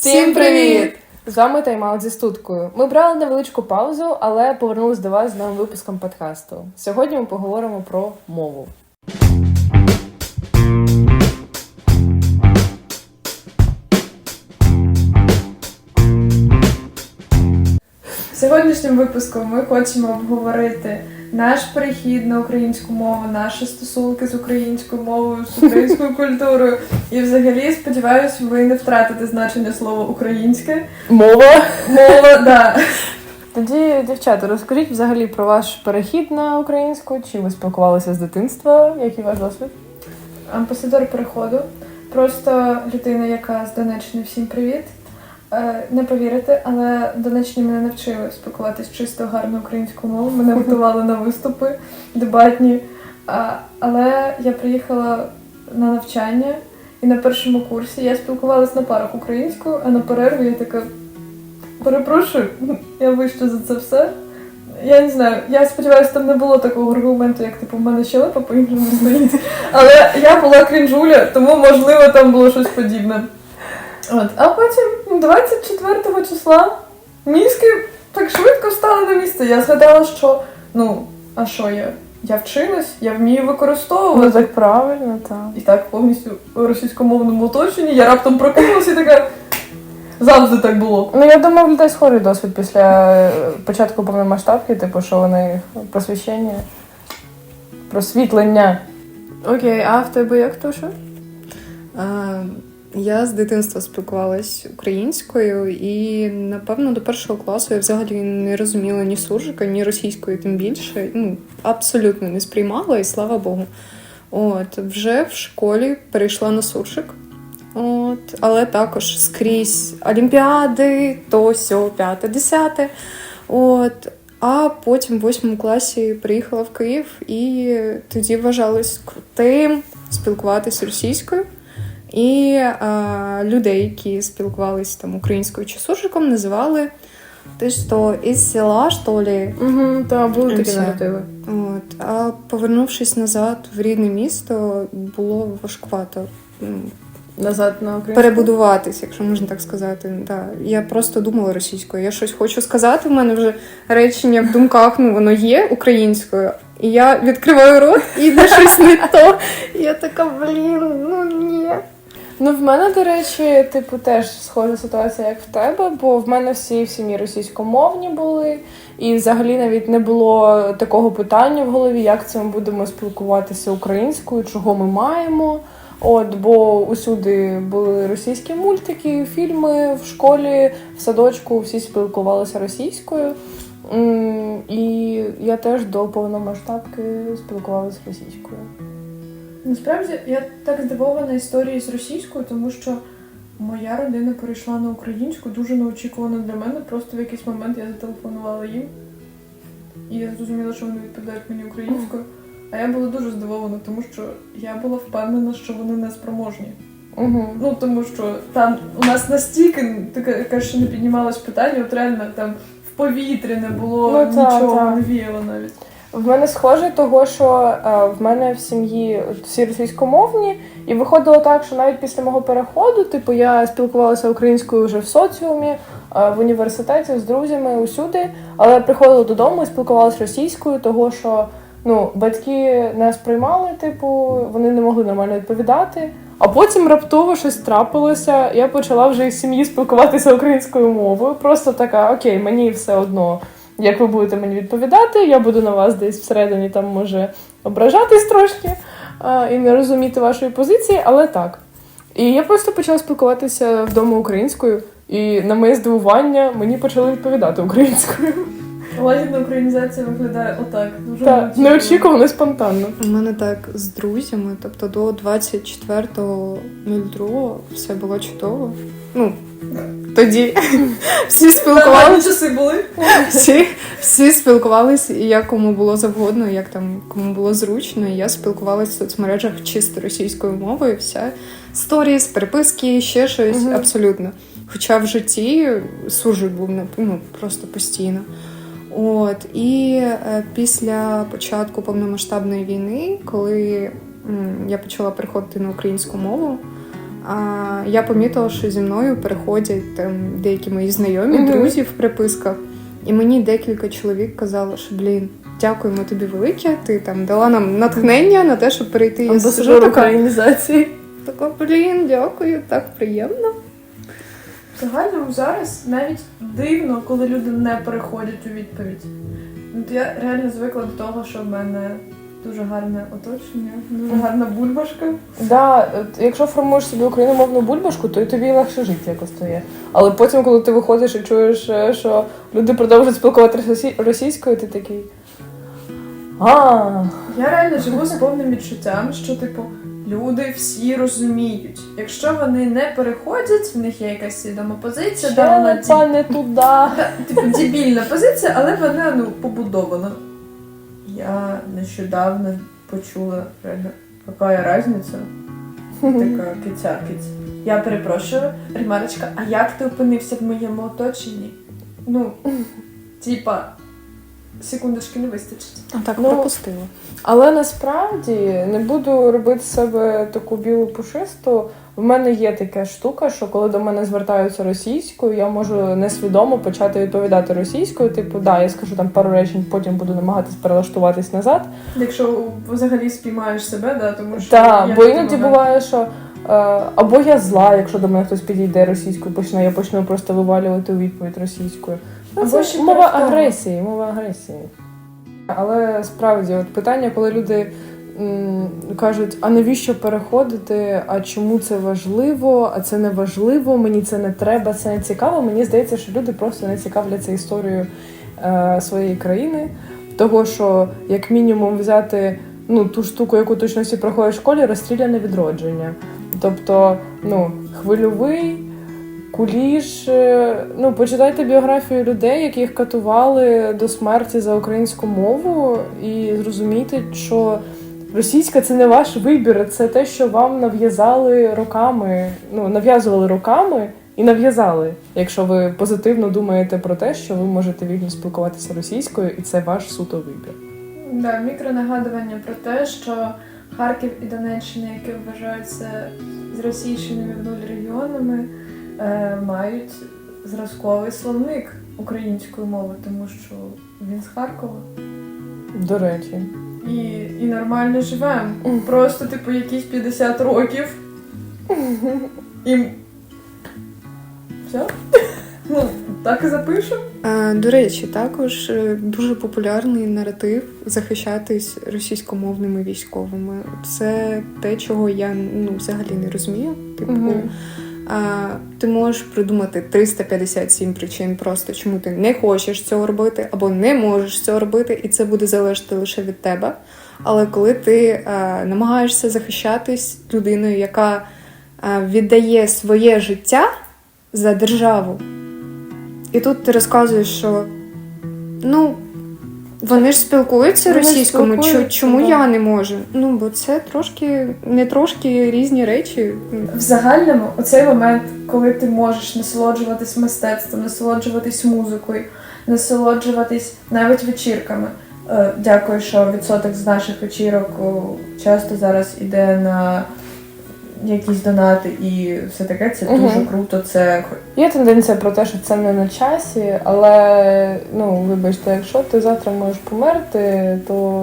Всім привіт! З вами Тайм-аут зі студкою. Ми брали невеличку паузу, але повернулись до вас з новим випуском подкасту. Сьогодні ми поговоримо про мову. Сьогоднішнім випуском ми хочемо обговорити наш перехід на українську мову, наші стосунки з українською мовою, з українською культурою. І взагалі, сподіваюся, ви не втратите значення слова українське. Мова. Мова, да. Тоді, дівчата, розкажіть взагалі про ваш перехід на українську. Чи ви спілкувалися з дитинства? Який ваш досвід? Амбасадор переходу. Просто людина, яка з Донеччини, всім привіт. Е, Не повірите, але Донеччині мене навчили спілкуватись чисто гарно українською мовою. Мене готували на виступи дебатні. Але я приїхала на навчання, і на першому курсі я спілкувалась на парах українською, а на перерві я така перепрошую, я вище за це все. Я не знаю, я сподіваюся, там не було такого аргументу, як типу в мене щелепа по-іншому стоїть. Але я була крінжуля, тому можливо там було щось подібне. От. А потім 24 числа мізки так швидко стали на місце. Я згадала, що ну, а що я? Я вчилась, я вмію використовувати. Ну так правильно, так. І так повністю в російськомовному оточенні я раптом прокинулася і така. Завжди так було. Ну я думаю, в людей схожий досвід після е, початку повномасштабки, типу, що вони просвіщення, просвітлення. Окей, а в тебе як то що? Я з дитинства спілкувалась українською, і напевно до першого класу я взагалі не розуміла ні суржика, ні російської, тим більше. Ну, абсолютно не сприймала, і слава Богу. От, вже в школі перейшла на суржик. От, але також скрізь олімпіади, то сьо, п'яте, десяте. От, а потім в восьмому класі приїхала в Київ і тоді вважалось крутим спілкуватися російською. І а, людей, які спілкувалися там українською чи суржиком, називали ти що, із села, що ли? Угу, та були такі наративи. От. А повернувшись назад в рідне місто, було важкувато Назад на українську. перебудуватись, якщо можна так сказати. Да. Я просто думала російською. Я щось хочу сказати. У мене вже речення в думках, ну воно є українською. І я відкриваю рот і йде щось не то. Я така, блін, ну ні. Ну, в мене, до речі, типу, теж схожа ситуація, як в тебе, бо в мене всі в сім'ї російськомовні були, і взагалі навіть не було такого питання в голові, як це ми будемо спілкуватися українською, чого ми маємо. От, бо усюди були російські мультики, фільми в школі, в садочку всі спілкувалися російською. І я теж до повномасштабки спілкувалася російською. Насправді я так здивована історією з російською, тому що моя родина перейшла на українську дуже неочікувано для мене. Просто в якийсь момент я зателефонувала їм, і я зрозуміла, що вони відповідають мені українською. А я була дуже здивована, тому що я була впевнена, що вони не спроможні. Угу. Ну тому що там у нас настільки таке, ще не піднімалось питання, от реально там в повітрі не було Ну, та, нічого, та. не віяло навіть. В мене схоже, того що е, в мене в сім'ї всі російськомовні, і виходило так, що навіть після мого переходу, типу, я спілкувалася українською вже в соціумі, е, в університеті з друзями усюди, але приходила додому і спілкувалася російською, того що ну, батьки не сприймали, типу, вони не могли нормально відповідати. А потім раптово щось трапилося. Я почала вже із сім'ї спілкуватися українською мовою. Просто така, окей, мені все одно. Як ви будете мені відповідати, я буду на вас десь всередині там може ображатись трошки а, і не розуміти вашої позиції, але так. І я просто почала спілкуватися вдома українською, і на моє здивування мені почали відповідати українською. Лагідна українізація виглядає отак. Дуже Та неочікувано. неочікувано, спонтанно. У мене так з друзями, тобто до 24.02 все було чудово. Ну, тоді всі спілкувалися. часи були. Всі, всі спілкувалися, і як кому було завгодно, як там кому було зручно. І я спілкувалася в соцмережах чисто російською мовою, вся сторіс, переписки, ще щось, Мгм. абсолютно. Хоча в житті суржик був ну, просто постійно. От і е, після початку повномасштабної війни, коли м, я почала переходити на українську мову, я помітила, що зі мною переходять там деякі мої знайомі, Мгм. друзі в приписках. І мені декілька чоловік казало, що блін, дякуємо тобі велике. Ти там дала нам натхнення на те, щоб перейти. Сиджу така, українізації. така, блін, дякую, так приємно. В загальному зараз навіть дивно, коли люди не переходять у відповідь. От я реально звикла до того, що в мене дуже гарне оточення, дуже гарна бульбашка. Да, от якщо формуєш собі україномовну бульбашку, то і тобі легше жити якось стає. Але потім, коли ти виходиш і чуєш, е, що люди продовжують спілкуватися російською, ти такий. А, Я реально живу з повним відчуттям, що типу люди всі розуміють. Якщо вони не переходять, в них є якась свідома позиція, да, вона не туди. типу дебільна позиція, але вона ну побудована. Я нещодавно почула реально, яка різниця? Така киця. Я перепрошую, Ремарочка, а як ти опинився в моєму оточенні? Ну, типа, секундочки не вистачить. А так Ну, пропустила. Але насправді не буду робити з себе таку білу пушисту. В мене є така штука, що коли до мене звертаються російською, я можу несвідомо почати відповідати російською. Типу, да, я скажу там пару речень, потім буду намагатись перелаштуватись назад. Якщо взагалі спіймаєш себе, да, тому що Так, є бо іноді буває, що е, або я зла, якщо до мене хтось підійде російською, почне, я почну просто вивалювати у відповідь російською. Ну, Або це ще мова агресії, мова агресії. Але справді, от питання, коли люди кажуть, а навіщо переходити, а чому це важливо, а це не важливо, мені це не треба, це не цікаво. Мені здається, що люди просто не цікавляться історією е, своєї країни. Того, що як мінімум взяти ну, ту штуку, яку точно всі проходять в школі, розстріляне відродження. Тобто, ну, хвильовий, куліш. е, Ну, почитайте біографію людей, яких катували до смерті за українську мову, і зрозумійте, що російська це не ваш вибір, це те, що вам нав'язали роками, ну, нав'язували роками і нав'язали, якщо ви позитивно думаєте про те, що ви можете вільно спілкуватися російською, і це ваш суто вибір. Да, мікронагадування про те, що Харків і Донеччина, які вважаються зросійщеними в нуль регіонами, е, мають зразковий словник української мови, тому що він з Харкова. До речі. І, і нормально живемо. Просто, типу, якісь 50 років. І. Все? Ну, так і запишемо. А, до речі, також е, дуже популярний наратив захищатись російськомовними військовими. Це те, чого я ну, взагалі не розумію. Типу, ти можеш придумати 357 причин, просто чому ти не хочеш цього робити або не можеш цього робити, і це буде залежати лише від тебе. Але коли ти намагаєшся захищатись людиною, яка віддає своє життя за державу, і тут ти розказуєш, що ну. Вони ж спілкуються Вони ж російською, спілкуються, чому да. я не можу? Ну, бо це трошки не трошки різні речі. В загальному, оцей момент, коли ти можеш насолоджуватись мистецтвом, насолоджуватись музикою, насолоджуватись навіть вечірками. Е, Дякую, що відсоток з наших вечірок часто зараз іде на якісь донати і все таке. Це Мгм. дуже круто. Це Є тенденція про те, що це не на часі, але ну вибачте, якщо ти завтра можеш померти, то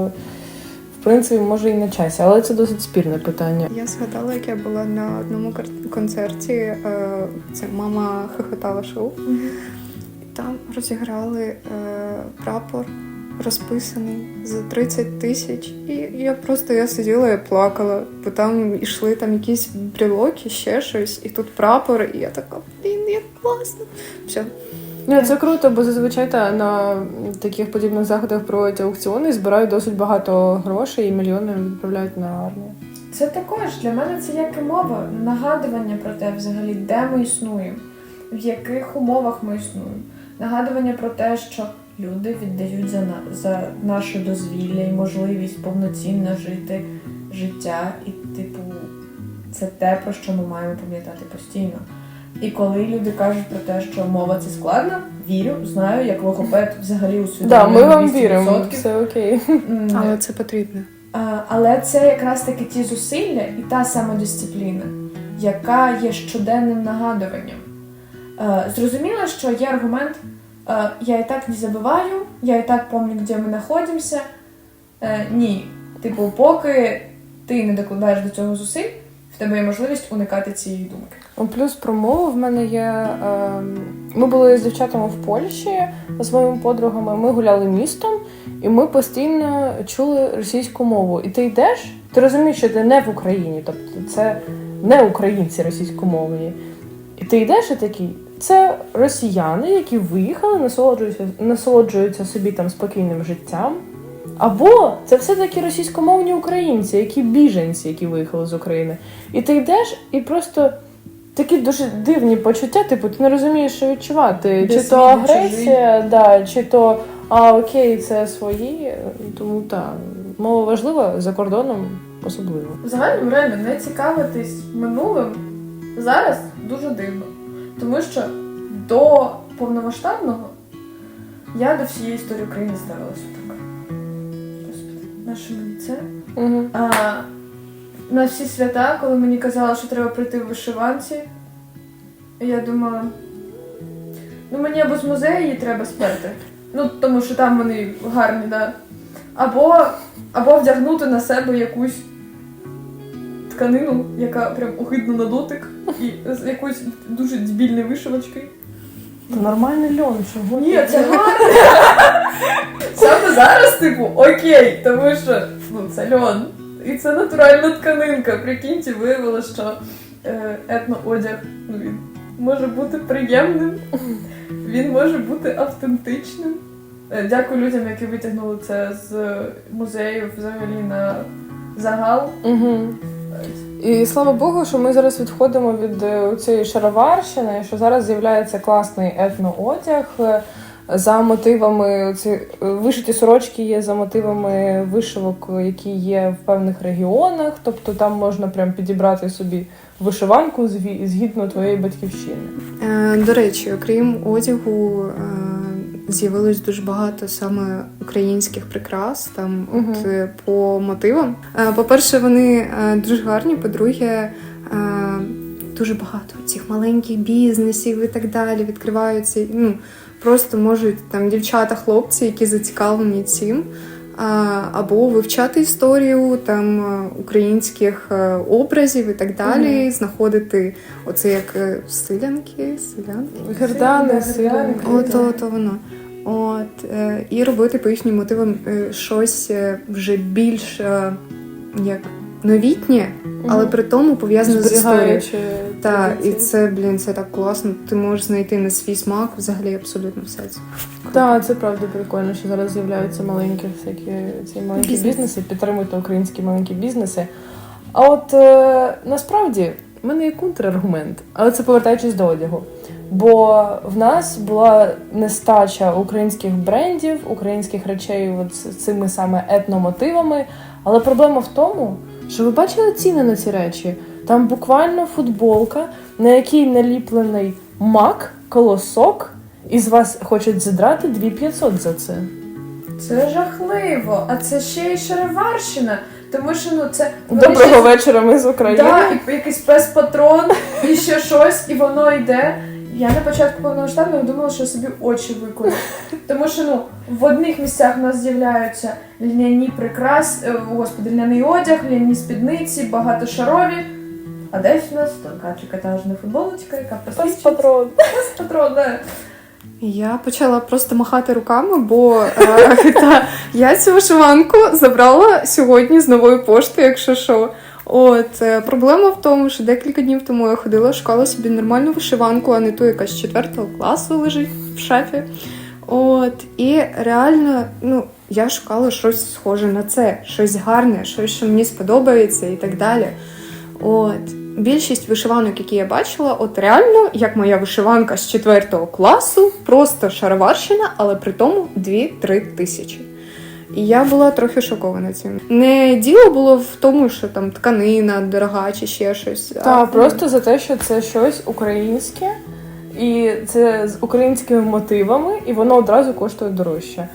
в принципі може і на часі. Але це досить спірне питання. Я згадала, як я була на одному концерті. е, Це мама хохотала шоу. Там розіграли е, прапор розписаний за 30 тисяч. І я просто я сиділа і плакала, бо там йшли там якісь брілоки, ще щось, і тут прапор, і я така, блін, як класно. Все. Ні, це круто, бо зазвичай та, на таких подібних заходах проводять аукціони, збирають досить багато грошей і мільйони відправляють на армію. Це також для мене це як і мова, нагадування про те, взагалі, де ми існуємо, в яких умовах ми існуємо. Нагадування про те, що люди віддають за, на, за наше дозвілля і можливість повноцінно жити життя. І, типу, це те, про що ми маємо пам'ятати постійно. І коли люди кажуть про те, що мова це складно, вірю, знаю, як логопед взагалі усвідомлює Так, ми вам віримо, все окей. Але це потрібно. а, Але це якраз таки ті зусилля і та самодисципліна. яка є щоденним нагадуванням. Е, зрозуміло, що є аргумент я і так не забуваю, я і так пам'ятаю, де ми знаходимося. Е, ні. Типу, поки ти не докладаєш до цього зусиль, в тебе є можливість уникати цієї думки. Плюс про мову в мене є. Е, ми були з дівчатами в Польщі з моїми подругами. Ми гуляли містом, і ми постійно чули російську мову. І ти йдеш, ти розумієш, що ти не в Україні, тобто це не українці російськомовні. І ти йдеш і такий. Це росіяни, які виїхали, насолоджуються, насолоджуються собі там спокійним життям. Або це все-таки російськомовні українці, які біженці, які виїхали з України. І ти йдеш і просто такі дуже дивні почуття, типу, ти не розумієш, що відчувати. Де чи то агресія, да, чи то а окей, це свої. Тому так, мова важлива за кордоном особливо. В загальному реально не цікавитись минулим зараз дуже дивно. Тому що до повномасштабного я до всієї історії України ставилася так. Господи, наше мені це? Угу. А, на всі свята, коли мені казали, що треба прийти в вишиванці, я думала, ну мені або з музею її треба сперти. Ну, тому що там вони гарні, да. Або, або вдягнути на себе якусь тканину, яка прям огидна на дотик, і з якоюсь дуже дебільною вишивочкою. Це нормальний льон, чого? Ні, це гарно. Саме зараз, типу, окей, тому що ну, це льон. І це натуральна тканинка. Прикиньте, виявилося, що е, етноодяг ну, він може бути приємним, він може бути автентичним. Е, дякую людям, які витягнули це з музею взагалі на загал. Угу. І слава Богу, що ми зараз відходимо від е, цієї шароварщини, що зараз з'являється класний етноодяг. е, За мотивами ці е, вишиті сорочки є за мотивами вишивок, які є в певних регіонах. Тобто там можна прям підібрати собі вишиванку згідно твоєї батьківщини. До речі, окрім одягу, з'явилось дуже багато саме українських прикрас, там угу. от е, по мотивам. Е, По-перше, вони е, дуже гарні. По-друге, дуже багато цих маленьких бізнесів і так далі відкриваються. Ну просто можуть там дівчата, хлопці, які зацікавлені цим. Або вивчати історію там е, українських е, образів і так далі, Мгм. знаходити оце як е, селянки, селянки. Гердани, селянки. От, Ото то воно. От, і робити по їхнім мотивам щось вже більш як новітнє, але при тому пов'язане з історією. Так, і це, блін, це так класно. Ти можеш знайти на свій смак взагалі абсолютно все це. Так, це правда прикольно, що зараз з'являються маленькі всякі ці маленькі Бізнес. бізнеси, підтримуйте українські маленькі бізнеси. А от е, насправді в мене є контраргумент, але це повертаючись до одягу. Бо в нас була нестача українських брендів, українських речей от з цими саме етномотивами. Але проблема в тому, що ви бачили ціни на ці речі. Там буквально футболка, на якій наліплений мак, колосок, і з вас хочуть зідрати 2500 за це. Це жахливо, а це ще й шароварщина. Тому що ну це вони Доброго ще- вечора, ми з України. Да, якийсь пес-патрон, і ще щось, і воно йде. Я на початку повномасштабного думала, що собі очі викую. Тому що ну в одних місцях у нас з'являються льняні прикрас, е, господи, льняний одяг, льняні спідниці, багатошарові. А десь у нас тонка трикотажна футболочка, яка посвідчить патрон. патрон. Да. Я почала просто махати руками, бо е, та, я цю вишиванку забрала сьогодні з нової пошти, якщо що. От е, проблема в тому, що декілька днів тому я ходила, шукала собі нормальну вишиванку, а не ту, яка з 4 класу лежить в шафі. От, і реально, ну, я шукала щось схоже на це, щось гарне, щось, що мені сподобається і так далі. От. Більшість вишиванок, які я бачила, от реально, як моя вишиванка з 4 класу, просто шароварщина, але при тому 2-3 тисячі. І я була трохи шокована цим. Не діло було в тому, що там тканина дорога чи ще щось. а Та просто за те, що це щось українське, і це з українськими мотивами, і воно одразу коштує дорожче.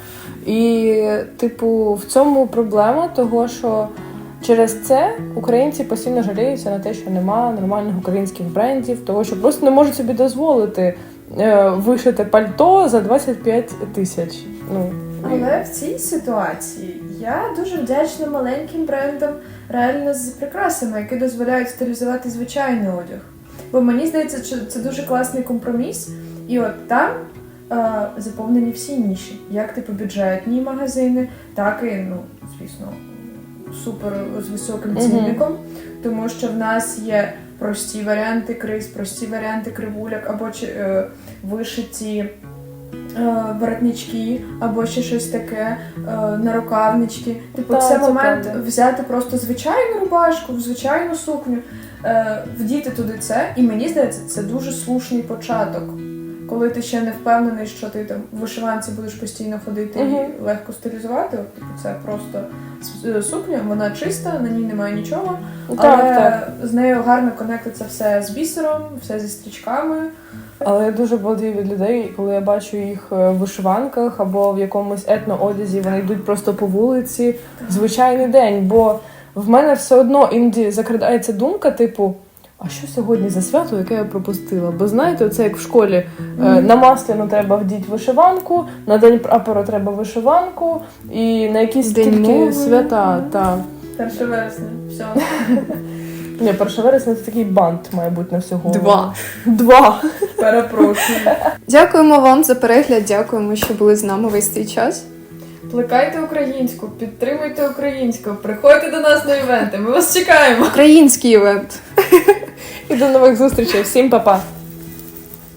І, типу, в цьому проблема того, що Через це українці постійно жаліються на те, що нема нормальних українських брендів, того що просто не можуть собі дозволити е, вишити пальто за 25 тисяч. Ну Але в цій ситуації я дуже вдячна маленьким брендам реально з прикрасами, які дозволяють стилізувати звичайний одяг. Бо мені здається, що це дуже класний компроміс, і от там е, заповнені всі ніші, як типу бюджетні магазини, так і, ну, звісно, супер з високим цінником, тому що в нас є прості варіанти криз, прості варіанти кривуляк або чи, е, вишиті воротнички, або ще щось таке, е, нарукавнички. Типу, Так, це момент правда. взяти просто звичайну рубашку, звичайну сукню, е, вдіти туди це, і мені здається, це дуже слушний початок. Коли ти ще не впевнений, що ти там в вишиванці будеш постійно ходити Мгм. і легко стилізувати, от, типу, це просто е, сукня, вона чиста, на ній немає нічого, але так, так. з нею гарно конектиться все з бісером, все зі стрічками. Але я дуже балдію від людей, коли я бачу їх е, в вишиванках або в якомусь етноодязі, вони йдуть просто по вулиці звичайний день. Бо в мене все одно іноді закрадається думка, типу. А що сьогодні за свято, яке я пропустила? Бо знаєте, це як в школі е, на масляну треба вдіть вишиванку, на день прапора треба вишиванку, і на якісь День тільки мови. свята. Та. 1 вересня, все. Ні, 1 вересня це такий бант, має бути на всього. Два. Два. Перепрошую. Дякуємо вам за перегляд. Дякуємо, що були з нами весь цей час. Плекайте українську, підтримуйте українську, приходьте до нас на івенти. Ми вас чекаємо. Український івент. І до нових зустрічей. Всім па-па!